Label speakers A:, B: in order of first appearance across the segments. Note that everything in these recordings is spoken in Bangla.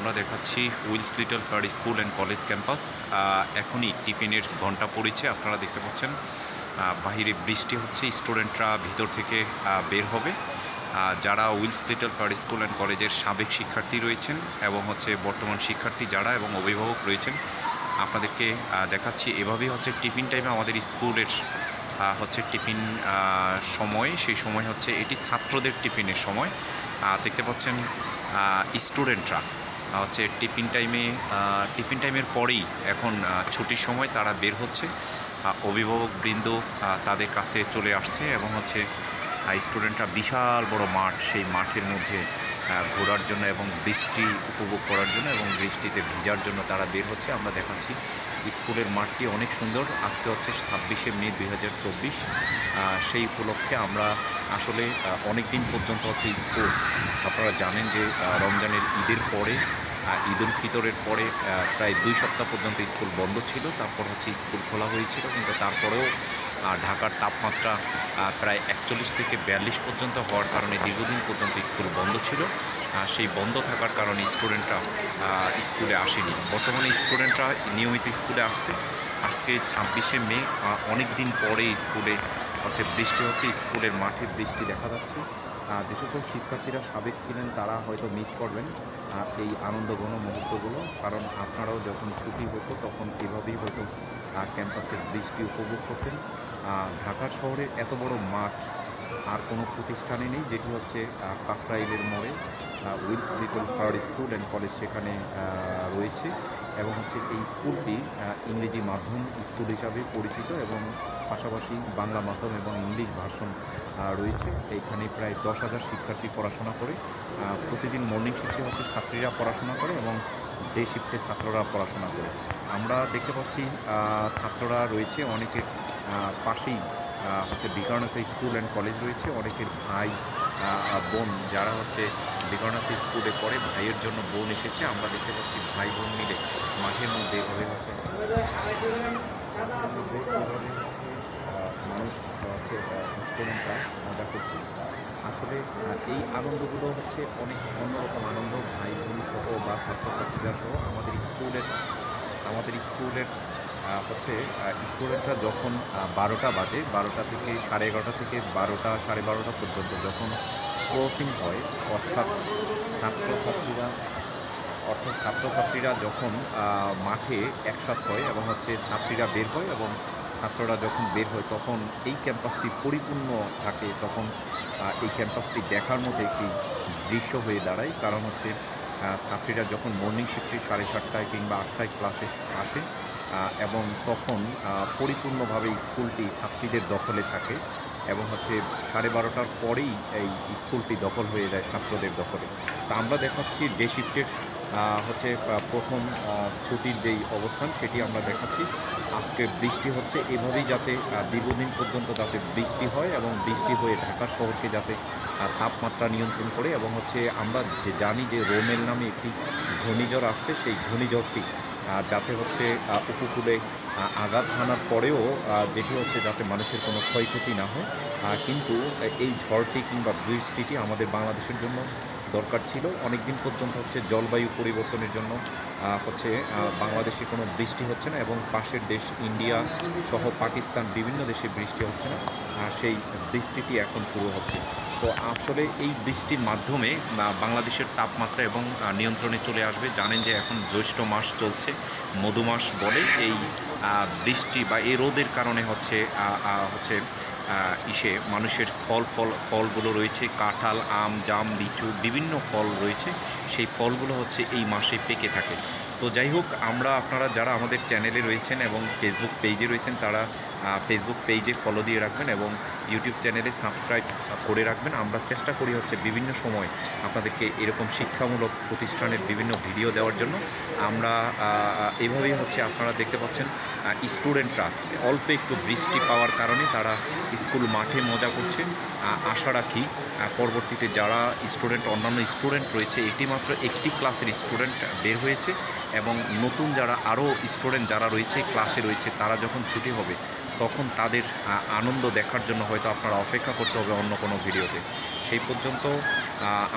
A: আমরা দেখাচ্ছি Wills Little Flower School and College campus. এখনই টিফিনের ঘণ্টা পড়েছে, আপনারা দেখতে পাচ্ছেন। বাহিরে বৃষ্টি হচ্ছে, স্টুডেন্টরা ভিতর থেকে বের হবে। যারা Wills Little Flower School and কলেজের সাবেক শিক্ষার্থী রয়েছেন এবং হচ্ছে বর্তমান শিক্ষার্থী যারা এবং অভিভাবক রয়েছেন, আপনাদেরকে দেখাচ্ছি। এভাবেই হচ্ছে টিফিন টাইমে আমাদের স্কুলের হচ্ছে টিফিন সময়। সেই সময় হচ্ছে এটি ছাত্রদের টিফিনের সময়। দেখতে পাচ্ছেন স্টুডেন্টরা। হচ্ছে টিফিন টাইমে টিফিন টাইমের পরেই এখন ছুটির সময় তারা বের হচ্ছে। অভিভাবক অভিভাবকবৃন্দ তাদের কাছে চলে আসছে এবং হচ্ছে স্টুডেন্টরা বিশাল বড় মাঠ, সেই মাঠের মধ্যে ঘোরার জন্য এবং বৃষ্টি উপভোগ করার জন্য এবং বৃষ্টিতে ভিজার জন্য তারা বের হচ্ছে আমরা দেখাচ্ছি। স্কুলের মাঠটি অনেক সুন্দর আজকে হচ্ছে ছাব্বিশে মে দুই হাজার চব্বিশ। সেই উপলক্ষে আমরা আসলে অনেক দিন পর্যন্ত হচ্ছে স্কুল। আপনারা জানেন যে রমজানের ঈদের পরে আহ, ঈদ উল ফিতরের পরে প্রায় দুই সপ্তাহ পর্যন্ত স্কুল বন্ধ ছিল তারপর হচ্ছে স্কুল খোলা হয়েছিল কিন্তু তারপরেও ঢাকার তাপমাত্রা প্রায় একচল্লিশ থেকে বিয়াল্লিশ পর্যন্ত হওয়ার কারণে দীর্ঘদিন পর্যন্ত স্কুল বন্ধ ছিল। সেই বন্ধ থাকার কারণে স্টুডেন্টরা স্কুলে আসেনি। বর্তমানে স্টুডেন্টরা নিয়মিত স্কুলে আসছে। আজকে ছাব্বিশে মে অনেক দিন পরে স্কুলে হচ্ছে বৃষ্টি হচ্ছে, স্কুলের মাঠে বৃষ্টি দেখা যাচ্ছে। যে সকল শিক্ষার্থীরা সাবেক ছিলেন, তারা হয়তো মিস করবেন এই আনন্দঘন মুহূর্তগুলো। কারণ আপনারাও যখন ছুটি হতো, তখন এভাবেই হয়তো ক্যাম্পাসের বৃষ্টি উপভোগ করতেন। ঢাকা শহরে এত বড় মাঠ আর কোনো প্রতিষ্ঠানে নেই, যেটি হচ্ছে কাকরাইলের মোড়ে Wills Little Flower School and College সেখানে রয়েছে এবং হচ্ছে এই স্কুলটি ইংরেজি মাধ্যম স্কুল হিসাবে পরিচিত এবং পাশাপাশি বাংলা মাধ্যম এবং ইংলিশ ভার্সন রয়েছে। এইখানে প্রায় দশ হাজার শিক্ষার্থী পড়াশোনা করে। প্রতিদিন মর্নিং শিফটে হচ্ছে ছাত্রীরা পড়াশোনা করে এবং ডে শিফটে ছাত্ররা পড়াশোনা করে। আমরা দেখতে পাচ্ছি ছাত্ররা রয়েছে, অনেকের পাশেই হচ্ছে বিকারনাসা স্কুল অ্যান্ড কলেজ রয়েছে, অনেকের ভাই বোন, যারা হচ্ছে বিকারনাসা স্কুলে পড়ে, ভাইয়ের জন্য বোন এসেছে। আমরা দেখতে পাচ্ছি ভাই বোন মিলে মাঠের মধ্যে এভাবে হচ্ছে মানুষ হচ্ছে স্টুডেন্টরা মজা করছে। আসলে এই আনন্দগুলো হচ্ছে অনেক অন্যরকম আনন্দ। ভাই, বোন সহ বা ছাত্রছাত্রীরা সহ আমাদের স্কুলের আমাদের স্কুলের হচ্ছে স্টুডেন্টরা যখন বারোটা বাজে, বারোটা থেকে সাড়ে এগারোটা থেকে বারোটা, সাড়ে বারোটা পর্যন্ত যখন ক্রসিং হয়, অর্থাৎ ছাত্রছাত্রীরা অর্থাৎ ছাত্রছাত্রীরা যখন মাঠে একসাথ হয় এবং হচ্ছে ছাত্রীরা বের হয় এবং ছাত্ররা যখন বের হয়, তখন এই ক্যাম্পাসটি পরিপূর্ণ থাকে। তখন এই ক্যাম্পাসটি দেখার মতো একটি দৃশ্য হয়ে দাঁড়ায়। কারণ হচ্ছে ছাত্রীরা যখন মর্নিং শিফটে সাড়ে সাতটায় কিংবা আটটায় ক্লাসে আসে এবং তখন পরিপূর্ণভাবে স্কুলটি ছাত্রীদের দখলে থাকে এবং হচ্ছে সাড়ে বারোটার পরেই এই স্কুলটি দখল হয়ে যায় ছাত্রদের দখলে। তা আমরা দেখাচ্ছি ডে শিফটের হচ্ছে প্রথম ছুটির যেই অবস্থান সেটি আমরা দেখাচ্ছি। আজকে বৃষ্টি হচ্ছে, এভাবেই যাতে দীর্ঘদিন পর্যন্ত যাতে বৃষ্টি হয় এবং বৃষ্টি হয়ে ঢাকা শহরকে যাতে তাপমাত্রা নিয়ন্ত্রণ করে এবং হচ্ছে আমরা যে জানি যে রোমেল নামে একটি ঘূর্ণিঝড় আসছে, সেই ঘূর্ণিঝড়টি যাতে হচ্ছে উপকূলে আঘাত হানার পরেও যেটি হচ্ছে যাতে মানুষের কোনো ক্ষয়ক্ষতি না হয়। কিন্তু এই ঝড়টি কিংবা বৃষ্টিটি আমাদের বাংলাদেশের জন্য দরকার ছিল। অনেক দিন পর্যন্ত হচ্ছে জলবায়ু পরিবর্তনের জন্য হচ্ছে বাংলাদেশে কোনো বৃষ্টি হচ্ছে না এবং পাশের দেশ ইন্ডিয়া সহ পাকিস্তান বিভিন্ন দেশে বৃষ্টি হচ্ছে না। সেই বৃষ্টিটি এখন শুরু হচ্ছে। তো আসলে এই বৃষ্টির মাধ্যমে বাংলাদেশের তাপমাত্রা এবং নিয়ন্ত্রণে চলে আসবে। জানেন যে এখন জ্যৈষ্ঠ মাস চলছে মধু মাস বলে এই বৃষ্টি বা এই রোদের কারণে হচ্ছে হচ্ছে ইসে মানুষের ফল ফল, ফলগুলো রয়েছে, কাঁঠাল, আম, জাম, লিচু, বিভিন্ন ফল রয়েছে। সেই ফলগুলো হচ্ছে এই মাসে পেকে থাকে। তো যাই হোক, আমরা আপনারা যারা আমাদের চ্যানেলে রয়েছেন এবং ফেসবুক পেজে রয়েছেন, তারা ফেসবুক পেজে ফলো দিয়ে রাখবেন এবং ইউটিউব চ্যানেলে সাবস্ক্রাইব করে রাখবেন। আমরা চেষ্টা করি হচ্ছে বিভিন্ন সময় আপনাদেরকে এরকম শিক্ষামূলক প্রতিষ্ঠানের বিভিন্ন ভিডিও দেওয়ার জন্য। আমরা এভাবেই হচ্ছে আপনারা দেখতে পাচ্ছেন স্টুডেন্টরা অল্প একটু বৃষ্টি পাওয়ার কারণে তারা স্কুল মাঠে মজা করছে। আশা রাখি পরবর্তীতে যারা স্টুডেন্ট অন্যান্য স্টুডেন্ট রয়েছে, এটি মাত্র একটি ক্লাসের স্টুডেন্ট বের হয়েছে। এবং নতুন যারা আরও স্টুডেন্ট যারা রয়েছে, ক্লাসে রয়েছে, তারা যখন ছুটি হবে, তখন তাদের আনন্দ দেখার জন্য হয়তো আপনারা অপেক্ষা করতে হবে অন্য কোনো ভিডিওতে। সেই পর্যন্ত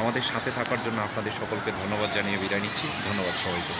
A: আমাদের সাথে থাকার জন্য আপনাদের সকলকে ধন্যবাদ জানিয়ে বিদায় নিচ্ছি। ধন্যবাদ সবাইকে।